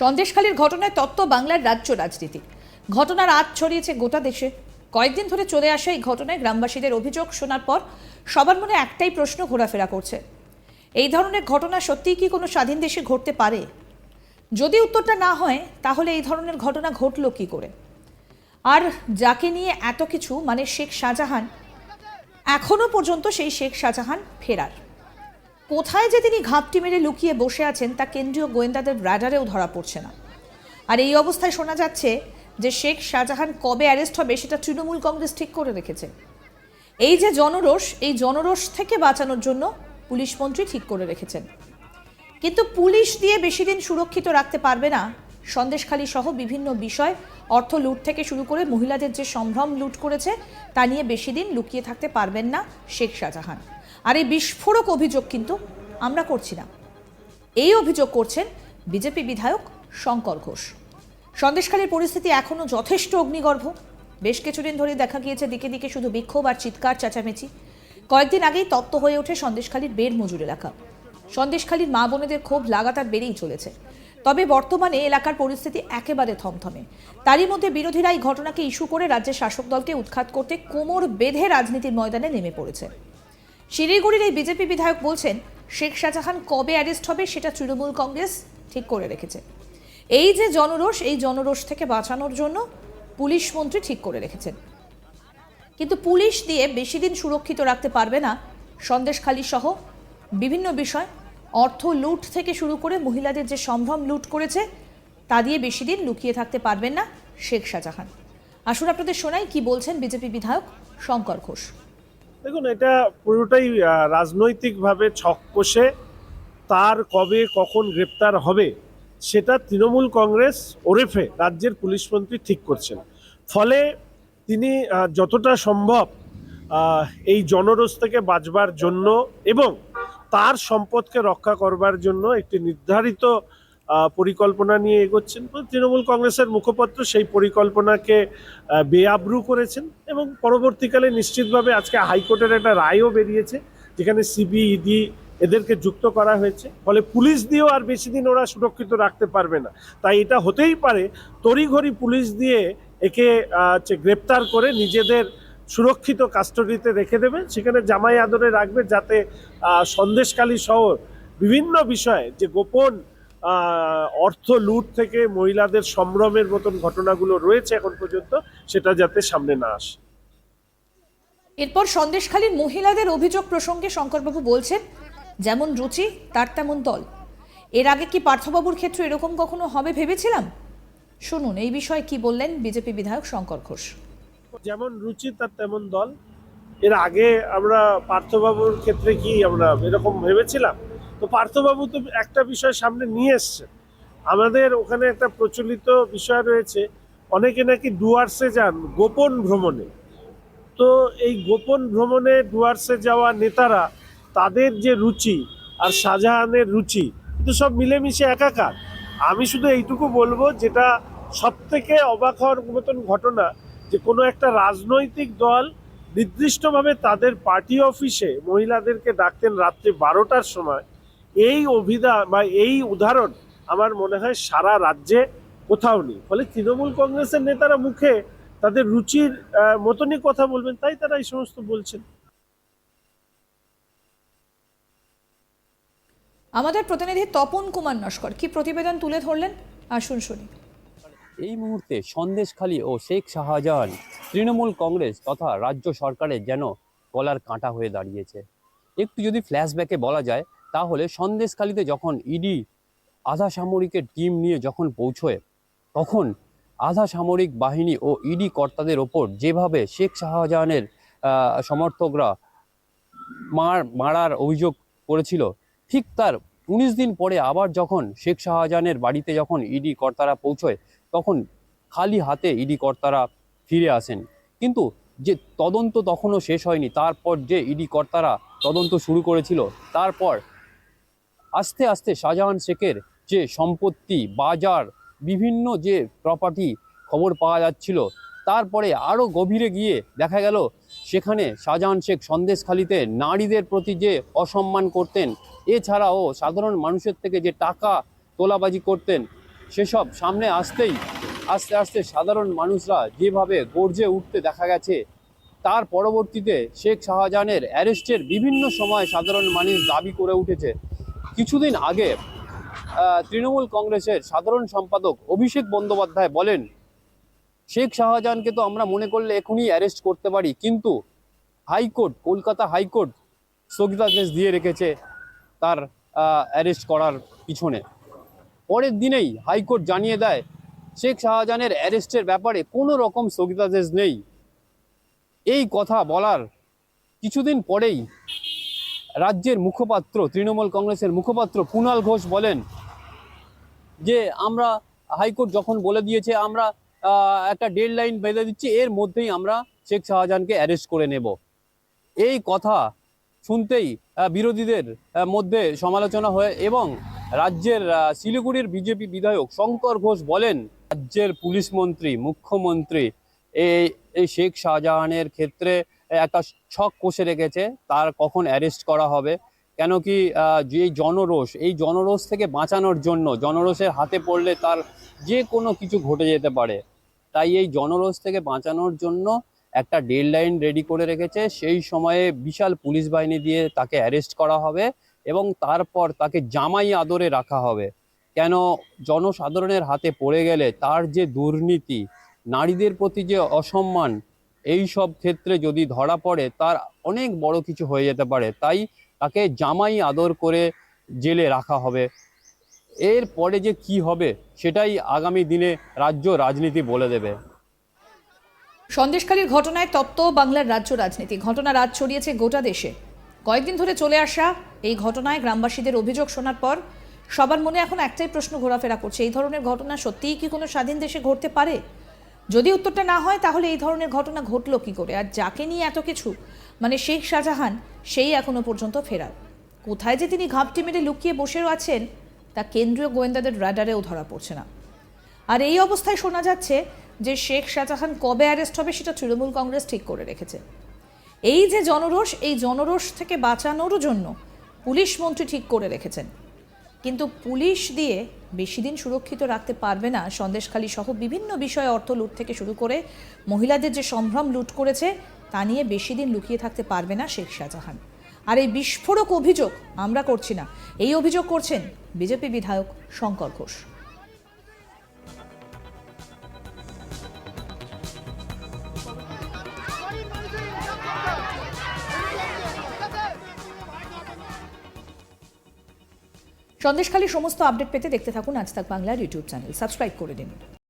সন্দেশখালীর ঘটনায় তত্ত্ব বাংলার রাজ্য রাজনীতি। ঘটনার আজ ছড়িয়েছে গোটা দেশে। কয়েকদিন ধরে চলে আসা এই ঘটনায় গ্রামবাসীদের অভিযোগ শোনার পর সবার মনে একটাই প্রশ্ন ঘোরাফেরা করছে। এই ধরনের ঘটনা সত্যিই কি কোনো স্বাধীন দেশে ঘটতে পারে? যদি উত্তরটা না হয়, তাহলে এই ধরনের ঘটনা ঘটল কি করে? আর যাকে নিয়ে এত কিছু মানে শেখ শাহজাহান, এখনও পর্যন্ত সেই শেখ শাহজাহান ফেরার। কোথায় যে তিনি ঘাপটি মেরে লুকিয়ে বসে আছেন তা কেন্দ্রীয় গোয়েন্দাদের রাডারেও ধরা পড়ছে না। আর এই অবস্থায় শোনা যাচ্ছে যে শেখ শাহজাহান কবে অ্যারেস্ট হবে সেটা তৃণমূল কংগ্রেস ঠিক করে রেখেছে। এই যে জনরোষ, এই জনরোষ থেকে বাঁচানোর জন্য পুলিশ মন্ত্রী ঠিক করে রেখেছেন। কিন্তু পুলিশ দিয়ে বেশি দিন সুরক্ষিত রাখতে পারবে না সন্দেশখালী সহ বিভিন্ন বিষয়। অর্থ লুট থেকে শুরু করে মহিলাদের যে সম্ভ্রম লুট করেছে, তা নিয়ে বেশি দিন লুকিয়ে থাকতে পারবেন না শেখ শাহজাহান। আর এই বিস্ফোরক অভিযোগ কিন্তু আমরা করছি না। এই অভিযোগ করছেন বিজেপি বিধায়ক শঙ্কর ঘোষ। সন্দেশখালীর পরিস্থিতি এখনও যথেষ্ট অগ্নিগর্ভ। বেশ কিছুদিন ধরে দেখা গিয়েছে দিকে দিকে শুধু বিক্ষোভ আর চিৎকার চেঁচামেচি। কয়েকদিন আগেই তপ্ত হয়ে ওঠে সন্দেশখালীর বের মজুর এলাকা। সন্দেশখালীর মা বোনেদের ক্ষোভ লাগাতার বেড়েই চলেছে। তবে বর্তমানে এলাকার পরিস্থিতি একেবারে থমথমে। তারই মধ্যে বিরোধীরা এই ঘটনাকে ইস্যু করে রাজ্যের শাসক দলকে উৎখাত করতে কোমর বেঁধে রাজনীতির ময়দানে নেমে পড়েছে। শিলিগুড়ির এই বিজেপি বিধায়ক বলছেন, শেখ শাহজাহান কবে অ্যারেস্ট হবে সেটা তৃণমূল কংগ্রেস ঠিক করে রেখেছে। এই যে জনরোষ, এই জনরোষ থেকে বাঁচানোর জন্য পুলিশ মন্ত্রী ঠিক করে রেখেছেন। কিন্তু পুলিশ দিয়ে বেশি দিন সুরক্ষিত রাখতে পারবে না সন্দেশখালী সহ বিভিন্ন বিষয়। অর্থ লুট থেকে শুরু করে মহিলাদের যে সম্ভ্রম লুট করেছে, তা দিয়ে বেশি দিন লুকিয়ে থাকতে পারবেন না শেখ শাহজাহান। আসুন আপনাদের শোনাই কি বলছেন বিজেপি বিধায়ক শঙ্কর ঘোষ। দেখুন, এটা পুরোটাই রাজনৈতিকভাবে ছক কষে তার কবে কখন গ্রেপ্তার হবে, সেটা তৃণমূল কংগ্রেস ওরেফে রাজ্যের পুলিশ মন্ত্রী ঠিক করছেন। ফলে তিনি যতটা সম্ভব এই জনরোষ থেকে বাঁচবার জন্য এবং তার সম্পদকে রক্ষা করবার জন্য একটি নির্ধারিত পরিকল্পনা নিয়ে এগোচ্ছেন। তৃণমূল কংগ্রেসের মুখপাত্র সেই পরিকল্পনাকে বেআব্রু করেছেন এবং পরবর্তীকালে নিশ্চিতভাবে আজকে হাইকোর্টের একটা রায়ও বেরিয়েছে, যেখানে সিবিইডি এদেরকে যুক্ত করা হয়েছে। ফলে পুলিশ দিয়েও আর বেশি দিন ওরা সুরক্ষিত রাখতে পারবে না। তাই এটা হতেই পারে তড়িঘড়ি পুলিশ দিয়ে একে গ্রেপ্তার করে নিজেদের সুরক্ষিত কাস্টডিতে রেখে দেবে, সেখানে জামাই আদরে রাখবে যাতে সন্দেশকালী শহর বিভিন্ন বিষয়ে যে গোপন অর্থ লুট থেকে মহিলাদের সম্ভ্রমের মতন ঘটনাগুলো রয়েছে এখন পর্যন্ত সেটা যাতে সামনে না আসে। এরপর সন্দেশখালীর মহিলাদের অভিযোগ প্রসঙ্গে শঙ্করবাবু বলছেন যেমন রুচি তার তেমন দল। এর আগে কি পার্থবাবুর ক্ষেত্রে এরকম কখনো হবে ভেবেছিলাম? শুনুন এই বিষয়ে কি বললেন বিজেপি বিধায়ক শঙ্কর ঘোষ। যেমন রুচি তার তেমন দল। এর আগে আমরা পার্থবাবুর ক্ষেত্রে কি আমরা এরকম ভেবেছিলাম? তো পার্থবাবু তো একটা বিষয় সামনে নিয়ে এসছে আমাদের ওখানে একটা প্রচলিত বিষয় রয়েছে, অনেকে নাকি ডুয়ার্সে যান গোপন ভ্রমণে। তো এই গোপন ভ্রমণে ডুয়ার্সে যাওয়া নেতারা তাদের যে রুচি আর শাহজাহানের রুচি কিন্তু সব মিলেমিশে একাকার। আমি শুধু এইটুকু বলব যেটা সব থেকে অবাক হওয়ার মতন ঘটনা যে কোনো একটা রাজনৈতিক দল নির্দিষ্টভাবে তাদের পার্টি অফিসে মহিলাদেরকে ডাকতেন রাত্রে বারোটার সময়। এই অভিধান বা এই উদাহরণ আমার মনে হয় সারা রাজ্যে কোথাও নেই। ফলে তৃণমূল কংগ্রেসের নেতারা মুখে তাদের রুচির মতনই কথা বলবেন তাই তারা এই সমস্ত বলছেন। আমাদের প্রতিনিধি তপন কুমার নস্কর কি প্রতিবেদন তুলে ধরলেন? আসুন শুনি। এই মুহূর্তে সন্দেশখালী ও শেখ শাহজাহান তৃণমূল কংগ্রেস তথা রাজ্য সরকারের যেন গলার কাঁটা হয়ে দাঁড়িয়েছে। একটু যদি ফ্ল্যাশব্যাকে বলা যায় তাহলে সন্দেশখালীতে যখন ইডি আধা সামরিকের টিম নিয়ে যখন পৌঁছয়, তখন আধা সামরিক বাহিনী ও ইডি কর্তাদের ওপর যেভাবে শেখ শাহজাহানের সমর্থকরা মার, মারার অভিযোগ করেছিল, ঠিক তার উনিশ দিন পরে আবার যখন শেখ শাহজাহানের বাড়িতে যখন ইডি কর্তারা পৌঁছয়, তখন খালি হাতে ইডি কর্তারা ফিরে আসেন। কিন্তু যে তদন্ত তখনও শেষ হয়নি, তারপর যে ইডি কর্তারা তদন্ত শুরু করেছিল, তারপর আস্তে আস্তে শাহজাহান শেখের যে সম্পত্তি, বাজার, বিভিন্ন যে প্রপার্টি খবর পাওয়া যাচ্ছিল, তারপরে আরও গভীরে গিয়ে দেখা গেল, সেখানে শাহজাহান শেখ সন্দেশখালিতে নারীদের প্রতি যে অসম্মান করতেন, এছাড়াও সাধারণ মানুষের থেকে যে টাকা তোলাবাজি করতেন, সেসব সামনে আসতেই, আস্তে আস্তে সাধারণ মানুষরা যেভাবে গর্জে উঠতে দেখা গেছে, তার পরবর্তীতে শেখ শাহজাহানের অ্যারেস্টের বিভিন্ন সময় সাধারণ মানুষ দাবি করে উঠেছে। কিছুদিন আগে তৃণমূল কংগ্রেসের সাধারণ সম্পাদক অভিষেক বন্দ্যোপাধ্যায় বলেন, শেখ শাহজাহানকে তো আমরা মনে করলে এখনই অ্যারেস্ট করতে পারি, কিন্তু হাইকোর্ট, কলকাতা হাইকোর্ট স্থগিতাদেশ দিয়ে রেখেছে তার অ্যারেস্ট করার পিছনে। পরের দিনেই হাইকোর্ট জানিয়ে দেয়, শেখ শাহজাহানের অ্যারেস্টের ব্যাপারে কোনো রকম স্থগিতাদেশ নেই। এই কথা বলার কিছুদিন পরেই রাজ্যের মুখপাত্র, তৃণমূল কংগ্রেসের মুখপাত্র কুণাল ঘোষ বলেন যে, আমরা হাইকোর্ট যখন বলে দিয়েছে, আমরা একটা ডেড লাইন বেঁধে দিচ্ছি, এর মধ্যেই আমরা শেখ শাহজাহানকে অ্যারেস্ট করে নেব। এই কথা শুনতেই বিরোধীদের মধ্যে সমালোচনা হয় এবং রাজ্যের শিলিগুড়ির বিজেপি বিধায়ক শঙ্কর ঘোষ বলেন, রাজ্যের পুলিশ মন্ত্রী, মুখ্যমন্ত্রী এই শেখ শাহজাহানের ক্ষেত্রে একটা ছক কষে রেখেছে, তার কখন অ্যারেস্ট করা হবে, কেন কি যে জনরোষ, এই জনরোষ থেকে বাঁচানোর জন্য, জনরোষের হাতে পড়লে তার যে কোনো কিছু ঘটে যেতে পারে, তাই এই জনরোষ থেকে বাঁচানোর জন্য একটা ডেড লাইন রেডি করে রেখেছে, সেই সময়ে বিশাল পুলিশ বাহিনী দিয়ে তাকে অ্যারেস্ট করা হবে এবং তারপর তাকে জামাই আদরে রাখা হবে। কেন জনসাধারণের হাতে পড়ে গেলে তার যে দুর্নীতি, নারীদের প্রতি যে অসম্মান এই সব ক্ষেত্রে যদি ধরা পড়ে, তার অনেক বড় কিছু হয়ে যেতে পারে। তাই তাকে জামাই আদর করে জেলে রাখা হবে। এর পরে যে কি হবে, সেটাই আগামী দিনে রাজ্য রাজনীতি বলে দেবে। সন্দেশখালীর ঘটনায় তপ্ত বাংলার রাজ্য রাজনীতি। ঘটনা রাজ ছড়িয়েছে গোটা দেশে। কয়েকদিন ধরে চলে আসা এই ঘটনায় গ্রামবাসীদের অভিযোগ শোনার পর সবার মনে এখন একটাই প্রশ্ন ঘোরাফেরা করছে। এই ধরনের ঘটনা সত্যিই কি কোনো স্বাধীন দেশে ঘটতে পারে? যদি উত্তরটা না হয়, তাহলে এই ধরনের ঘটনা ঘটলো কি করে? আর যাকে নিয়ে এত কিছু? মানে শেখ শাহজাহান, সেই এখনও পর্যন্ত ফেরার। কোথায় যে তিনি ঘাপটি মেরে লুকিয়ে বসেও আছেন, তা কেন্দ্রীয় গোয়েন্দাদের রাডারেও ধরা পড়ছে না। আর এই অবস্থায় শোনা যাচ্ছে যে শেখ শাহজাহান কবে অ্যারেস্ট হবে, সেটা তৃণমূল কংগ্রেস ঠিক করে রেখেছে। এই যে জনরোষ, এই জনরোষ থেকে বাঁচানোর জন্য পুলিশ মন্ত্রী ঠিক করে রেখেছেন। কিন্তু পুলিশ দিয়ে বেশি দিন সুরক্ষিত রাখতে পারবে না। সন্দেশখালী সহ বিভিন্ন বিষয়ে অর্থ লুট থেকে শুরু করে মহিলাদের যে সম্ভ্রম লুট করেছে, তা নিয়ে বেশি দিন লুকিয়ে থাকতে পারবে না শেখ শাহজাহান। আর এই বিস্ফোরক অভিযোগ আমরা করছি না। এই অভিযোগ করছেন বিজেপি বিধায়ক শঙ্কর ঘোষ। সন্দেশখালী সমস্ত আপডেট পেতে দেখতে থাকুন আজ তাক বাংলার ইউটিউব চ্যানেল। সাবস্ক্রাইব করে দিন।